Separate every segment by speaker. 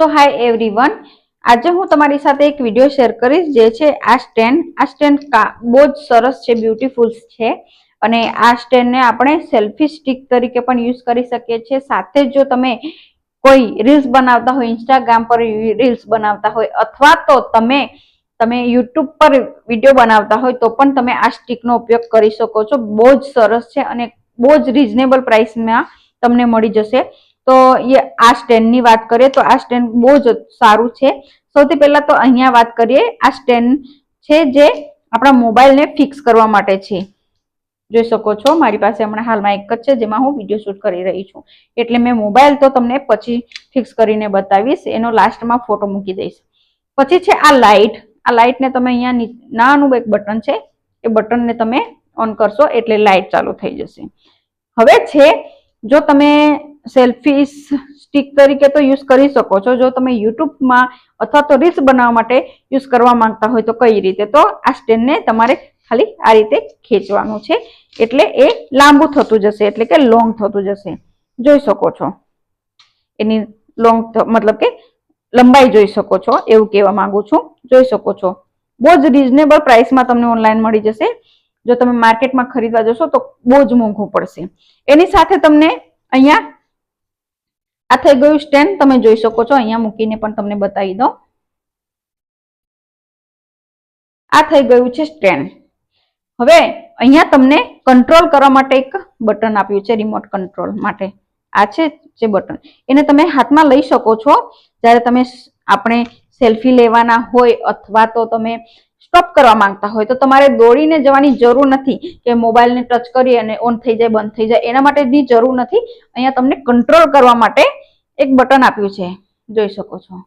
Speaker 1: તો hi everyone આજે હું તમારી સાથે એક વીડિયો શેર કરીશ જે છે આ સ્ટેન્ડ આ સ્ટેન્ડ બહુ જ સરસ છે બ્યુટીફુલ છે. અને આ સ્ટેન્ડને આપણે સેલ્ફી સ્ટિક તરીકે પણ યુઝ કરી શકીએ છીએ. સાથે જ તમે કોઈ રીલ્સ બનાવતા હોય ઇન્સ્ટાગ્રામ પર રીલ્સ બનાવતા હોય, અથવા તો તમે તમે યુટ્યુબ પર વીડિયો બનાવતા હોય, તો પણ તમે આ સ્ટિકનો ઉપયોગ કરી શકો છો. બહુ જ સરસ છે અને બહુ જ રિઝનેબલ પ્રાઇસમાં તમને મળી જશે. તો એ આ સ્ટેન્ડની વાત કરીએ તો આ સ્ટેન્ડ બહુ જ સારું છે. સૌથી પહેલા તો અહીંયા વાત કરીએ, આ સ્ટેન્ડ છે જે આપણા મોબાઈલને ફિક્સ કરવા માટે છે. જોઈ શકો છો, મારી પાસે હમણાં હાલમાં એક જ છે, જેમાં હું વીડિયો શૂટ કરી રહી છું. એટલે મેં મોબાઈલ તો તમને પછી ફિક્સ કરીને બતાવીશ, એનો લાસ્ટમાં ફોટો મૂકી દઈશ. પછી છે આ લાઇટ આ લાઇટને તમે અહીંયા નાનું એક બટન છે, એ બટનને તમે ઓન કરશો એટલે લાઇટ ચાલુ થઈ જશે. હવે છે, જો તમે સેલ્ફી સ્ટિક તરીકે તો યુઝ કરી શકો છો. જો તમે યુટ્યુબમાં અથવા તો રીલ્સ બનાવવા માટે યુઝ કરવા માંગતા હોય તો કઈ રીતે? તો આ સ્ટેન્ડને તમારે ખાલી આ રીતે ખેંચવાનું છે. એટલે એ લાંબુ થતું જશે, એટલે કે લોંગ થતું જશે. જોઈ શકો છો. એની લોંગ મતલબ કે લંબાઈ જોઈ શકો છો, એવું કહેવા માંગુ છું. જોઈ શકો છો. બહુ જ રિઝનેબલ પ્રાઇસમાં તમને ઓનલાઈન મળી જશે. જો તમે માર્કેટમાં ખરીદવા જશો તો બહુ જ મોંઘું પડશે. એની સાથે તમને અહીંયા આ થઈ ગયું સ્ટેન્ડ. તમે જોઈ શકો છો, અહીંયા મૂકીને પણ તમને બતાવી દો આ થઈ ગયું છે સ્ટેન્ડ. હવે અહીંયા તમને કંટ્રોલ કરવા માટે એક બટન આપ્યું છે રિમોટ કંટ્રોલ માટે. આ છે જે બટન એને તમે હાથમાં લઈ શકો છો. જ્યારે તમે આપણે સેલ્ફી લેવાના હોય અથવા તો તમે સ્ટોપ કરવા માંગતા હોય તો તમારે દોડીને જવાની જરૂર નથી કે મોબાઈલને ટચ કરી અને ઓન થઈ જાય, બંધ થઈ જાય. એના માટેની જરૂર નથી. અહીંયા તમને કંટ્રોલ કરવા માટે એક બટન આપ્યું છે. જોઈ શકો છો.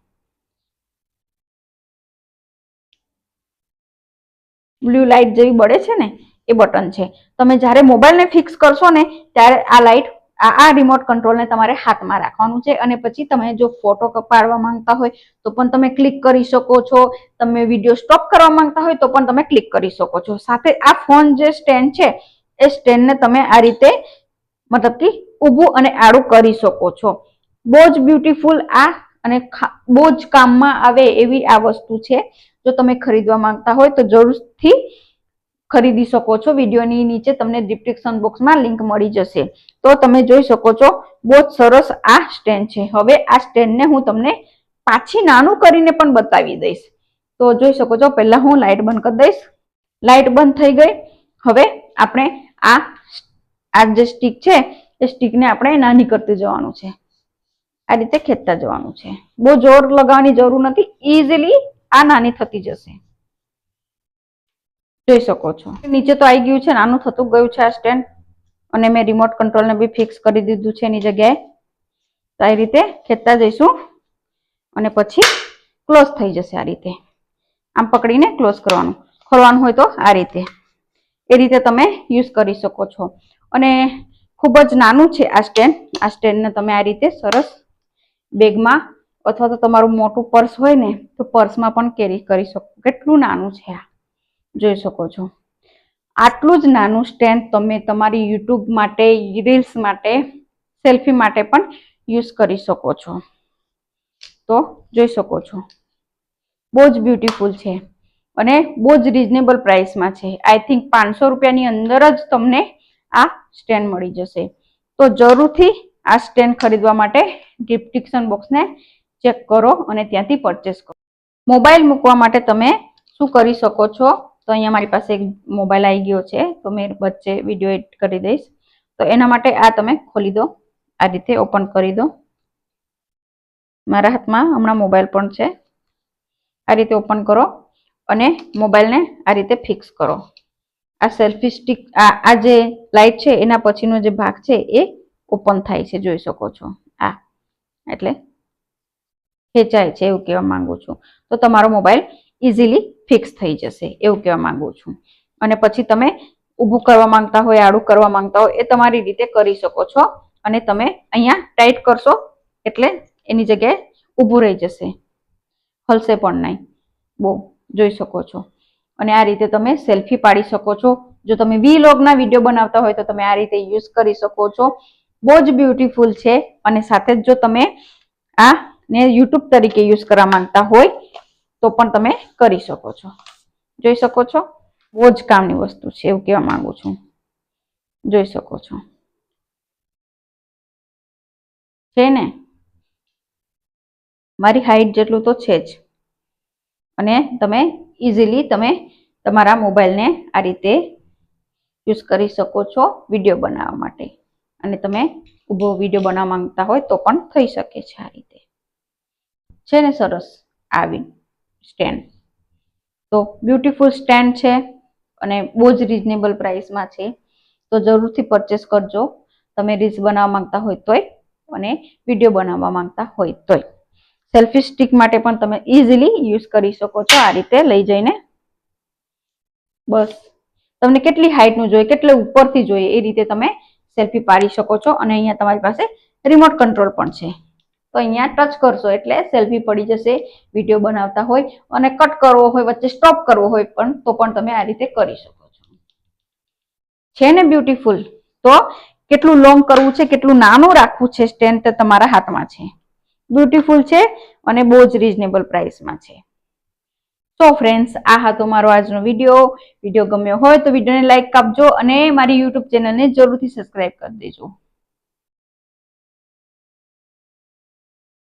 Speaker 1: બ્લુ લાઇટ જેવી બળે છે ને, એ બટન છે. તમે જ્યારે મોબાઈલને ફિક્સ કરશો ને, ત્યારે આ લાઇટ આ આ રિમોટ કંટ્રોલને તમારે હાથમાં રાખવાનું છે અને પછી તમે જો ફોટો પાડવા માંગતા હોય તો પણ તમે ક્લિક કરી શકો છો. તમે વીડિયો સ્ટોપ કરવા માંગતા હોય તો પણ તમે ક્લિક કરી શકો છો. સાથે આ ફોન જે સ્ટેન્ડ છે, એ સ્ટેન્ડને તમે આ રીતે મતલબ કે ઊભું અને આડું કરી શકો છો. બહુ જ બ્યુટીફુલ આ અને બહુ જ કામમાં આવે એવી આ વસ્તુ છે. જો તમે ખરીદવા માંગતા હોય તો જરૂરથી ખરીદી શકો છો. વિડીયોની નીચે તમને ડિસ્ક્રિપ્શન બોક્સમાં લિંક મળી જશે. તો તમે જોઈ શકો છો, બહુ જ સરસ આ સ્ટેન્ડ છે. હવે આ સ્ટેન્ડને હું તમને પાછી નાનું કરીને પણ બતાવી દઈશ. તો જોઈ શકો છો, પહેલાં હું લાઇટ બંધ કરી દઈશ. લાઇટ બંધ થઈ ગઈ. હવે આપણે આ આ જે સ્ટીક છે, એ સ્ટીકને આપણે નાની કરતી જવાનું છે. આ રીતે ખેંચતા જવાનું છે. બહુ જોર લગાવવાની જરૂર નથી. ઇઝીલી આ નાની થતી જશે. જોઈ શકો છો. નીચે તો આવી ગયું છે, નાનું થતું ગયું છે આ સ્ટેન્ડ અને મેં રિમોટ કંટ્રોલને બી ફિક્સ કરી દીધું છે એની જગ્યાએ. તો આ રીતે ખેંચતા જઈશું. અને પછી ક્લોઝ થઈ જશે આ રીતે. આમ પકડીને ક્લોઝ કરવાનું. ખોલવાનું હોય તો આ રીતે. એ રીતે તમે યુઝ કરી શકો છો. અને ખૂબ જ નાનું છે આ સ્ટેન્ડ આ સ્ટેન્ડને તમે આ રીતે સરસ બેગમાં અથવા તો તમારું મોટું પર્સ હોય ને, તો પર્સમાં પણ કેરી કરી શકો. કેટલું નાનું છે આ. જોઈ શકો છો. આટલું જ નાનું સ્ટેન્ડ તમે તમારી યુટ્યુબ માટે, રીલ્સ માટે, સેલ્ફી માટે પણ યુઝ કરી શકો છો. તો જોઈ શકો છો. બહુ જ બ્યુટીફુલ છે અને બહુ જ રિઝનેબલ પ્રાઇસમાં છે. આઈ થિંક પાંચસો રૂપિયાની અંદર જ તમને આ સ્ટેન્ડ મળી જશે. તો જરૂરથી આ સ્ટેન્ડ ખરીદવા માટે ડિસ્ક્રિપ્શન બોક્સને ચેક કરો અને ત્યાંથી પરચેસ કરો. મોબાઈલ મૂકવા માટે તમે શું કરી શકો છો? તો અહીંયા મારી પાસે એક મોબાઈલ આવી ગયો છે, તો મેં વચ્ચે વીડિયો એડ કરી દઈશ. તો એના માટે આ તમે ખોલી દો, આ રીતે ઓપન કરી દો. મારા હાથમાં હમણાં મોબાઈલ પણ છે. આ રીતે ઓપન કરો અને મોબાઈલને આ રીતે ફિક્સ કરો. આ સેલ્ફી સ્ટિક, આ જે લાઇટ છે, એના પછીનો જે ભાગ છે, એ ઓપન થાય છે, જોઈ શકો છો. આ, એટલે ખેંચાય છે એવું કહેવા માંગુ છું. તો તમારો મોબાઈલ ઇઝીલી ફિક્સ થઈ જશે, એવું કહેવા માંગુ છું. અને પછી તમે ઊભું કરવા માંગતા હોય, આડું કરવા માંગતા હોય, એ તમારી રીતે કરી શકો છો. અને તમે અહીંયા ટાઈટ કરશો, એટલે એની જગ્યાએ ઊભું રહી જશે. હલશે પણ નહીં. બહુ, જોઈ શકો છો. અને આ રીતે તમે સેલ્ફી પાડી શકો છો. જો તમે વી લોગના વીડિયો બનાવતા હોય, તો તમે આ રીતે યુઝ કરી શકો છો. બહુ જ બ્યુટીફુલ છે. અને સાથે જ જો તમે આ ને યુટ્યુબ તરીકે યુઝ કરવા માંગતા હોય તો પણ તમે કરી શકો છો. જોઈ શકો છો? બહુ જ કામની વસ્તુ છે એવું કહેવા માંગુ છું. જોઈ શકો છો. છે ને? મારી હાઈટ જેટલું તો છે જ. અને તમે ઇઝીલી તમે તમારા મોબાઈલને આ રીતે યુઝ કરી શકો છો વીડિયો બનાવવા માટે. અને તમે ઊભો વીડિયો બનાવવા માંગતા હોય તો પણ થઈ શકે છે આ રીતે. છે ને સરસ? આવી. સ્ટેન્ડ. તો બ્યુટીફુલ સ્ટેન્ડ છે અને બહુ જ રિઝનેબલ પ્રાઇસમાં છે. તો જરૂરથી પરચેસ કરજો. તમે રીલ્સ બનાવવા માંગતા હોય તોય અને વીડિયો બનાવવા માંગતા હોય તોય. સેલ્ફી સ્ટિક માટે પણ તમે ઇઝીલી યુઝ કરી શકો છો. આ રીતે લઈ જઈને. બસ. તમને કેટલી હાઇટનું જોઈએ, કેટલે ઉપરથી જોઈએ એ રીતે તમે સેલ્ફી પાડી શકો છો. અને અહીંયા તમારી પાસે રિમોટ કંટ્રોલ પણ છે. તો અહીંયા ટચ કરશો એટલે સેલ્ફી પડી જશે વીડિયો બનાવતા હોય અને કટ કરવો હોય, વચ્ચે સ્ટોપ કરવો હોય પણ, તો પણ તમે આ રીતે કરી શકો છો. છે ને બ્યુટીફુલ તો કેટલું લોંગ કરવું છે, કેટલું નાનું રાખવું છે સ્ટેન્ડ તમારા હાથમાં છે. બ્યુટીફુલ છે અને બહુ જ રિઝનેબલ પ્રાઇસમાં છે. તો ફ્રેન્ડ્સ આ હતો મારો આજનો વીડિયો વીડિયો ગમ્યો હોય તો વિડીયોને લાઇક આપજો અને મારી યુટ્યુબ ચેનલને જરૂરથી સબસ્ક્રાઈબ કરી દેજો.